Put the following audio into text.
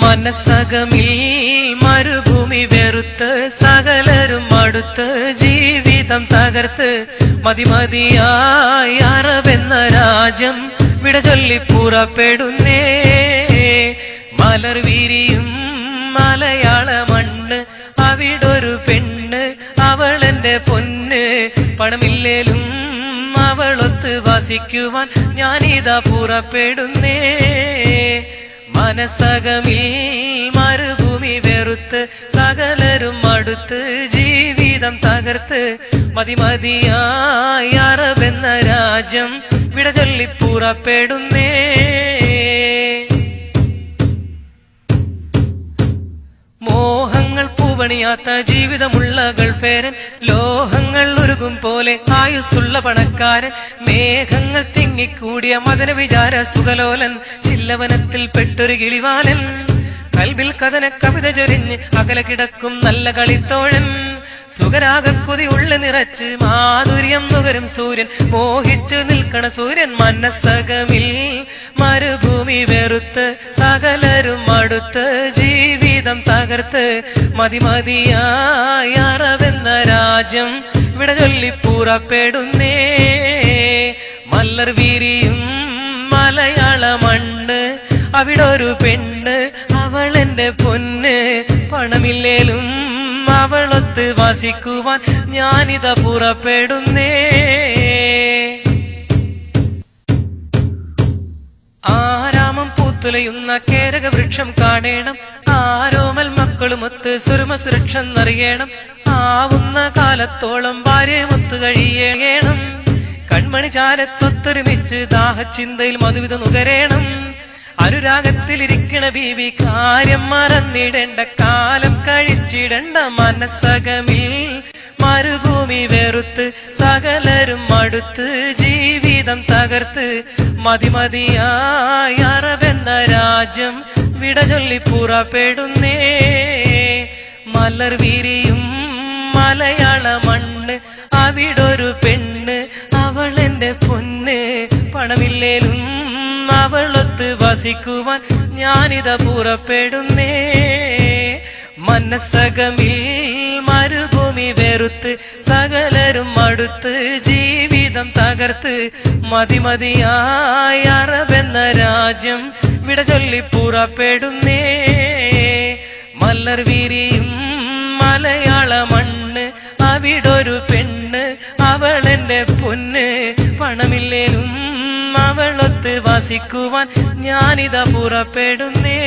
മനസ്സകമിൽ മരുഭൂമി വെറുത്ത് സകലരും അടുത്ത് ജീവിതം തകർത്ത് മതിമതിയായി അറബെന്ന രാജ്യം വിട ചൊല്ലി പുറപ്പെടുന്നേ. മലർ വിരിയും മലയാള മണ്ണ് അവിടൊരു പെണ്ണ് അവളെന്റെ പൊന്ന്. പണമില്ലേലും അവളൊത്ത് വസിക്കുവാൻ ഞാനിതാ പുറപ്പെടുന്നേ. മനസ്സകമിൽ മരുഭൂമി വെറുത്ത് സകലരും അടുത്ത് ജീവിതം തകർത്ത് മതിമതിയായി അറബെന്ന രാജ്യം വിടചൊല്ലി പുറപ്പെടുന്നേ. പൂവണിയാത്ത ജീവിതമുള്ള ഗൾഫേരൻ. ലോഹങ്ങൾ ഉരുകും പോലെ ആയുസ്സുള്ള പണക്കാരൻ. മേഘങ്ങൾ തിങ്ങിക്കൂടിയ മദന വിചാര സുഖലോലൻ. ചില്ലവനത്തിൽ പെട്ടൊരു കിളിവാലൻ. കൽബിൽ കഥന കവിത ചൊരിഞ്ഞ് അകല കിടക്കും നല്ല കളിത്തോഴൻ. സുഖരാഗക്കൊതി ഉള്ളു നിറച്ച് മാധുര്യം നുകരും സൂര്യൻ. മോഹിച്ചു നിൽക്കണ സൂര്യൻ മനസ്സകമിൽ. മരുഭൂമി വെറുത്ത് സകലരും അടുത്ത് ജീവിതം തകർത്ത് മതിമതിയായി അറവെന്ന രാജ്യം ഇവിടെ ചൊല്ലി പുറപ്പെടുന്നേ. മല്ലർ വീരിയും മലയാള മണ്ണ് അവിടെ ഒരു പെണ്ണ് അവളെന്റെ പൊന്ന്. പണമില്ലേലും അവളൊത്ത് വസിക്കുവാൻ ഞാനിത പുറപ്പെടുന്നേ. ആരാമം പൂത്തുലയുന്ന കേരക വൃക്ഷം കാണേണം ആരോമൽ മക്കളുമൊത്ത് സുരമ സുരക്ഷം അറിയണം ആവുന്ന കാലത്തോളം ഭാര്യയുമൊത്ത് കഴിയേണം. കൺമണി ചാരത്തൊത്തൊരുമിച്ച് ദാഹച്ചിന്തയിൽ മധുവിധ നുകരേണം. അനുരാഗത്തിലിരിക്കണ ബീവി കാര്യം മറന്നിടേണ്ട കാലം കഴിച്ചിടണ്ട മനസ്സകമിൽ. മരുഭൂമി വെറുത്ത് സകലരും അടുത്ത് ജീവിതം തകർത്ത് മതിമതിയായി രാജ്യം വിട ചൊല്ലി പുറപ്പെടുന്നേ. മലർ വിരിയും മലയാള മണ്ണ് അവിടൊരു പെണ്ണ് അവളെന്റെ പൊന്ന്. പണമില്ലേലും അവളൊത്ത് വസിക്കുവാൻ ഞാനിത പുറപ്പെടുന്നേ. മനസ്സകമിൽ മരുഭൂമി വെറുത്ത് സകലരും അടുത്ത് ജീവിതം തകർത്ത്. മതിമതിയായി അറബെന്ന രാജ്യം വിട ചൊല്ലി പുറപ്പെടുന്നേ. മല്ലർ വിരിയും മലയാള മണ്ണ് അവിടൊരു പെണ്ണ് അവൾ അവളെന്റെ പൊന്ന്. പണമില്ലേലും അവളൊത്ത് വസിക്കുവാൻ ഞാനിതാ പുറപ്പെടുന്നേ.